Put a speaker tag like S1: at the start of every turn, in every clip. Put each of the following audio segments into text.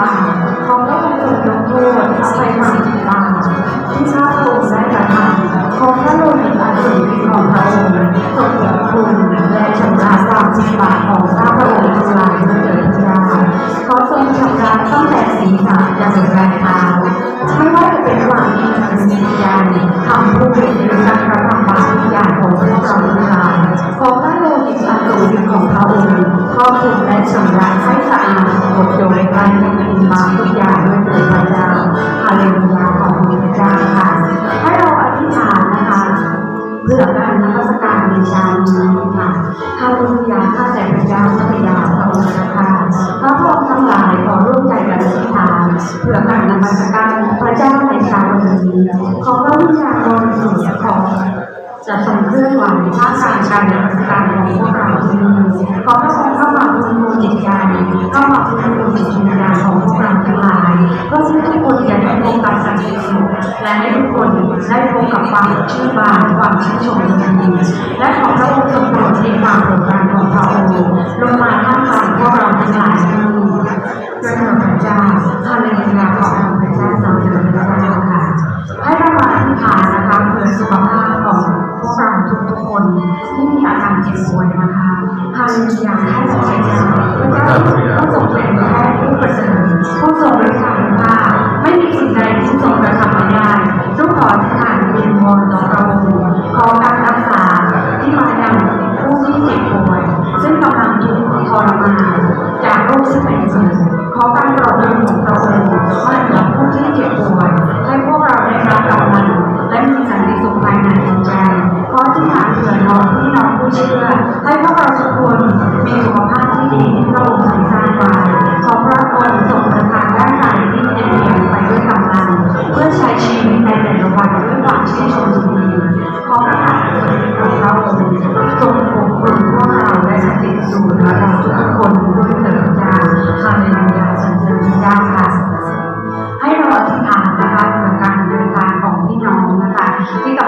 S1: บาทเขาก็คงถูกยกโทษอภัยบาปบาทที่ชาติโลงได้กระทำเพราะพระโลหิตอันสูงของพระองค์ทรงปกคุณและชำระสามผิดบาทของข้าพระองค์ทั้งหลายเพื่อเกิดขึ้นเขาทรงชำระตั้งแต่ศีรษะจนถึงปลายเท้าไม่ว่าจะเป็นวันดีหรือาพรวิญญาณข้าแต่พระเจ้าพระบิดาพระองค์นะคะพระพรทั้งหลายขอร่วมใจกันอธิษฐานเพื่อการนมัสการพระเจ้าในเช้าวันนี้ขอพระวิญญาณบริสุทธิ์ของจะทรงเคลื่อนไหวท่าทางการนมัสการของพวกเราที่นี้ขอพระองค์เข้ามาบำรุงจิตใจเข้ามา และให้ทุกคนได้พบกับความชื่นบานความชื่นชมยินดีและขอพระองค์ทรงโปรดในความโปรดการของพระองค์ลงมาท่ามกลางพวกเราทั้งหลายพระเจ้าพระเจ้าฮาเลลูยาขอบคุณพระเจ้าสำหรับ 已经到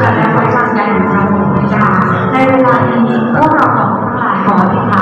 S1: และความจำใจของเราในเวลานี้พวกเราขอทั้งหลายขอพิทา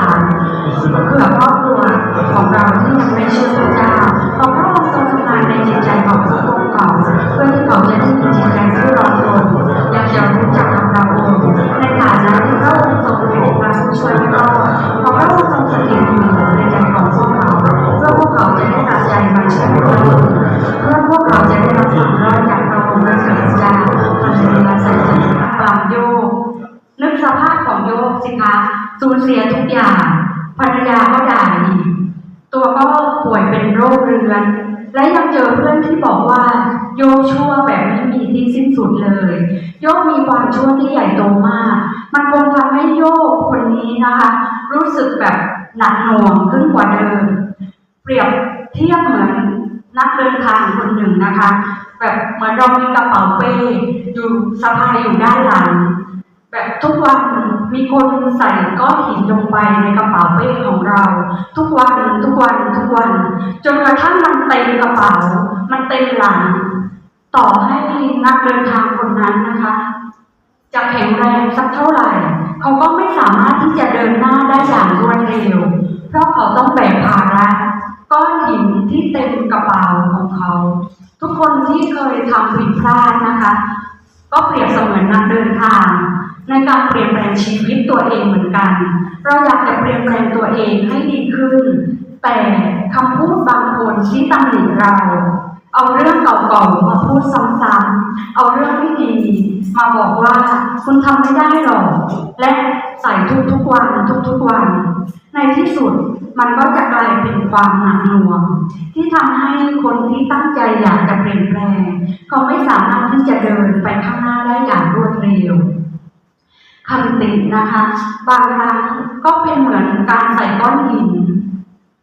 S1: ป่วยเป็นโรคเรื้อน และยังเจอเพื่อนที่บอกว่า โยกชั่วแบบไม่มีที่สิ้นสุดเลย โยกมีความชั่วที่ใหญ่โตมาก มันคงทำให้โยกคนนี้นะคะ รู้สึกแบบหนักหน่วงขึ้นกว่าเดิม เปรียบเทียบเหมือนนักเดินทางคนหนึ่งนะคะ แบบเหมือนเรามีกระเป๋าเป้อยู่สะพายอยู่ด้านหลัง แบบทุกวันมีคนใส่ก้อนหินลงไปในกระเป๋าเป้ของเรา ทุกวันทุกวันทุกวัน จนกระทั่งมันเต็มกระเป๋า มันเต็มหลัง ต่อให้นักเดินทางคนนั้นนะคะ จะแข็งแรงสักเท่าไหร่ เขาก็ไม่สามารถที่จะเดินหน้าได้อย่างรวดเร็ว เพราะเขาต้องแบกภาระก้อนหินที่เต็มกระเป๋าของเขา ทุกคนที่เคยทำผิดพลาดนะคะ ก็เปรียบเสมือนนักเดินทาง ในการเปลี่ยนแปลงชีวิตตัวเองเหมือนกัน เราอยากจะเปลี่ยนแปลงตัวเองให้ดีขึ้น แต่คำพูดบางคนที่ตำหนิเรา เอาเรื่องเก่าๆมาพูดซ้ำๆเอาเรื่องไม่ดีมาบอกว่าคุณทำไม่ได้หรอก และใส่ทุกๆวันทุกๆวัน ในที่สุดมันก็จะกลายเป็นความหนักหน่วง ที่ทำให้คนที่ตั้งใจอยากจะเปลี่ยนแปลงเขาไม่สามารถที่จะเดินไปข้างหน้าได้อย่างรวดเร็ว คำตินะคะ บางครั้งก็เป็นเหมือนการใส่ก้อนหิน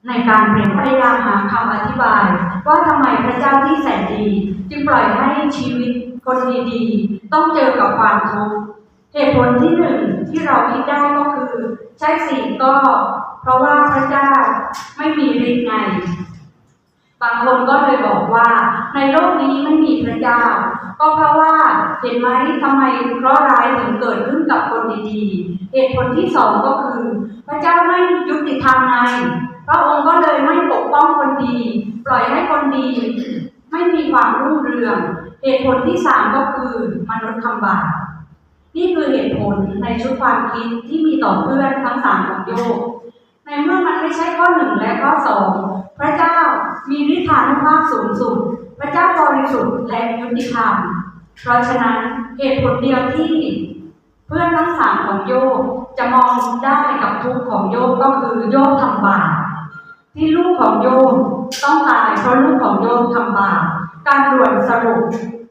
S1: ในการเปลี่ยนพยายามหาคำอธิบาย ว่าทำไมพระเจ้าที่แสนดี จึงปล่อยให้ชีวิตคนดีๆ ต้องเจอกับความทุกข์เหตุผลที่หนึ่งที่เราคิดได้ก็คือใช่สิก็เพราะว่าพระเจ้าไม่มีฤทธิ์ไงบางคนก็เลยบอกว่าในโลกนี้ไม่มีพระเจ้า ก็เพราะว่าเห็นไหมทำไมเคราะห์ร้ายถึงเกิดขึ้นกับคนดีๆ เหตุผลที่สองก็คือ พระเจ้าไม่ยุติธรรมไงพระองค์ก็เลยไม่ปกป้องคนดี ปล่อยให้คนดี ไม่มีความรุ่งเรือง เหตุผลที่สามก็คือมนุษย์ทำบาปนี่คือเหตุผลในชุดความคิดที่มีต่อเพื่อนทั้งสามของโยกในเมื่อมันไม่ใช่ข้อหนึ่งและข้อสองพระเจ้ามีฤทธานุภาพสูงสุด พระเจ้าบริสุทธิ์และ ยุติธรรม เพราะฉะนั้นเหตุผลเดียวที่เพื่อนทั้งสามของโยกจะมองได้กับทุกของโยกก็คือโยกทำบาปที่ลูกของโยมต้องตายเพราะลูกของโยมทำบาปการด่วนสรุป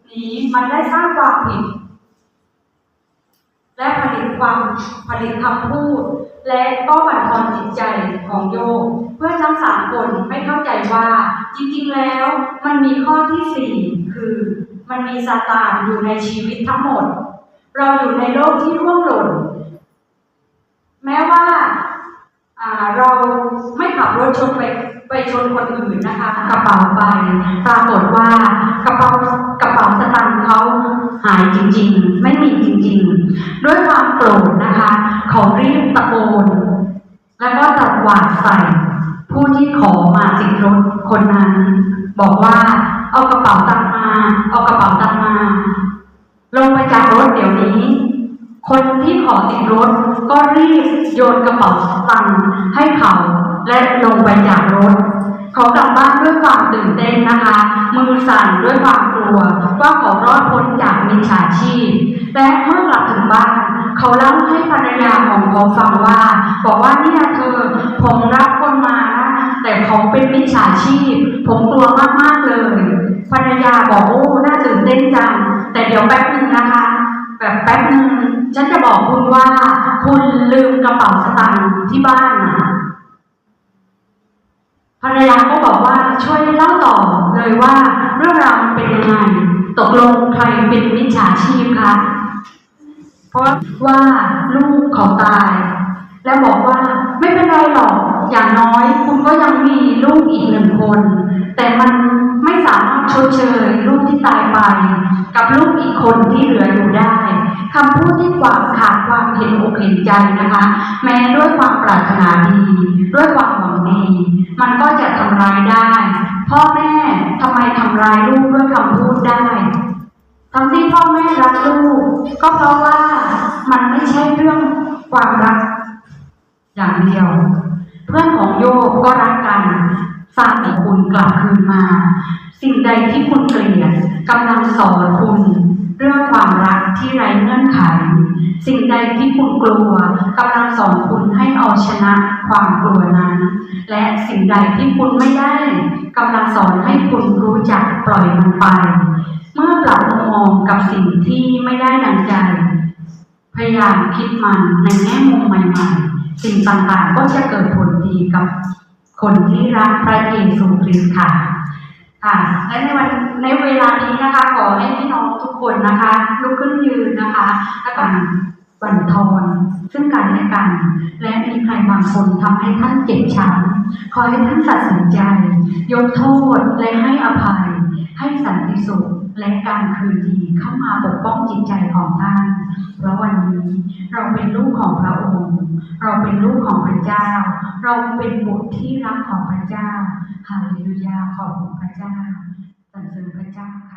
S1: นี้มันได้สร้างความผิด และผลิตความผลิตคำพูด และก็บั่นทอนจิตใจของโยมเพื่อนทั้งสามคนไม่เข้าใจว่าจริงๆแล้วมันมีข้อที่สี่คือ มันมีซาตานอยู่ในชีวิตทั้งหมด เราอยู่ในโลกที่ร่วงหล่น แม้ว่าเราไม่ขับรถชนไปไปชนคนอื่นนะคะ กระเป๋าไปปรากฏว่ากระเป๋ากระเป๋าสตางค์เขาหายจริง ๆ ไม่มีจริง ๆ ด้วยความโกรธนะคะเขารีบตะโกนแล้วก็ตะหวาดใส่ผู้ที่ขอมาติดรถคนนั้น บอกว่า เอากระเป๋าตังมา เอากระเป๋าตังมา ลงไปจากรถเดี๋ยวนี้ คนที่ขอติดรถก็รีบโยนกระเป๋าตังให้เขาและลงไปจากรถเขากลับบ้านด้วยความตื่นเต้นนะคะ มือสั่นด้วยความกลัวว่าเขารอดพ้นจากมิจฉาชีพ และเมื่อกลับถึงบ้าน เขาเล่าให้ภรรยาของเขาฟังว่า บอกว่าเนี่ยเธอผมรับคนมานะแต่เขาเป็นมิจฉาชีพ ผมกลัวมาก ๆ เลย ภรรยาบอกโอ้ น่าตื่นเต้นจัง แต่เดี๋ยวแป๊บหนึ่งนะคะ แบบแป๊บหนึ่งฉันจะบอกคุณว่า คุณลืมกระเป๋าสตางค์ที่บ้านนะภรรยาก็บอกว่าช่วยเล่าต่อเลยว่าเรื่องราวมันเป็นยังไง ตกลงใครเป็นมิจฉาชีพคะเพราะว่าลูกเขาตาย และบอกว่าไม่เป็นไรหรอกอย่างน้อย คุณก็ยังมี ชดเชยลูกที่ตายไป กับลูกอีกคนที่เหลืออยู่ได้คำพูดที่กวางขาดความเห็นอกเห็นใจนะคะ แม้ด้วยความปรารถนาดี ด้วยความหวังดี มันก็จะทำร้ายได้ พ่อแม่ทำไมทำร้ายลูกด้วยคำพูดได้ทั้งที่พ่อแม่รักลูก ก็เพราะว่ามันไม่ใช่เรื่องความรักอย่างเดียว เพื่อนของโยกก็รักกัน สร้างให้คุณกลับคืนมา สิ่งใดที่คุณเกลียดกำลังสอนคุณเรื่องความรักที่ไร้เงื่อนไข สิ่งใดที่คุณกลัวกำลังสอนคุณให้เอาชนะความกลัวนั้น และสิ่งใดที่คุณไม่ได้กำลังสอนให้คุณรู้จักปล่อยมันไป เมื่อปรับมุมมองกับสิ่งที่ไม่ได้ดังใจ พยายามคิดมันในแง่มุมใหม่ ๆ สิ่งต่างๆก็จะเกิดผลดีกับ คนที่รักพระเยซูคริสต์ค่ะค่ะและในวันในเวลานี้นะคะขอให้พี่น้องทุกคนนะคะลุกขึ้นยืนนะคะและกันบั่นทอนซึ่งกันและกัน และมีใครบางคนทำให้ท่านเจ็บช้ำขอให้ท่านตัดสินใจ ยกโทษและให้อภัย และการคืนดีเข้ามาปกป้องจิตใจของท่าน เพราะวันนี้เราเป็นลูกของพระองค์ เราเป็นลูกของพระเจ้า เราเป็นบุตรที่รักของพระเจ้าฮาเลลูยาขอบคุณพระเจ้าสรรเสริญพระเจ้าค่ะ